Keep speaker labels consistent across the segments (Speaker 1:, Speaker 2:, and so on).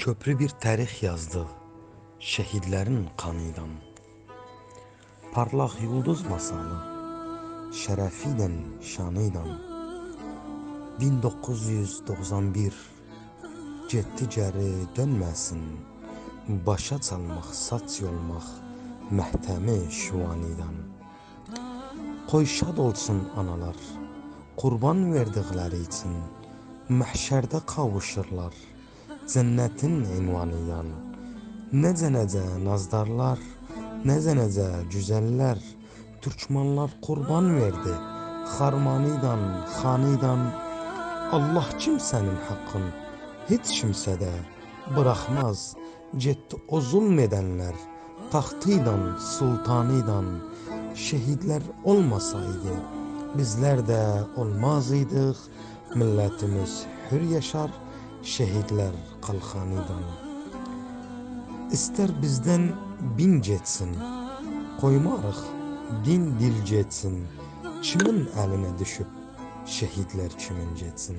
Speaker 1: Köprü bir tarix yazdı şehitlerin kanıyla. Parlak yıldız masalı şerefiyle şanıyla. 1991 Getdi geri dönməsin Başa çalmaq, saç yolmaq Məhtəmi şuvanidan Qoy şad olsun analar Qurban verdikləri için Məhşərdə qavuşurlar Cənnətin ünvanıyla Necə-necə nazdarlar Necə-necə güzəllər Türkmanlar qurban verdi Xarmanıydan, xanıydan Allah kimsenin hakkın hiç kimsede bırakmaz. Getdi o zulmedenler tahtıyla, sultanıyla şehitler olmasaydı bizler de olmazıydık. Milletimiz hür yaşar, şehitler kalkanıyla. İster bizden bin getsin, koymarıq din dil getsin. Kimin eline düşüp şehitler kimin getsin?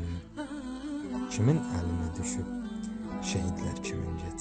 Speaker 1: Kimin eline düşüp şehitler kimin getsin?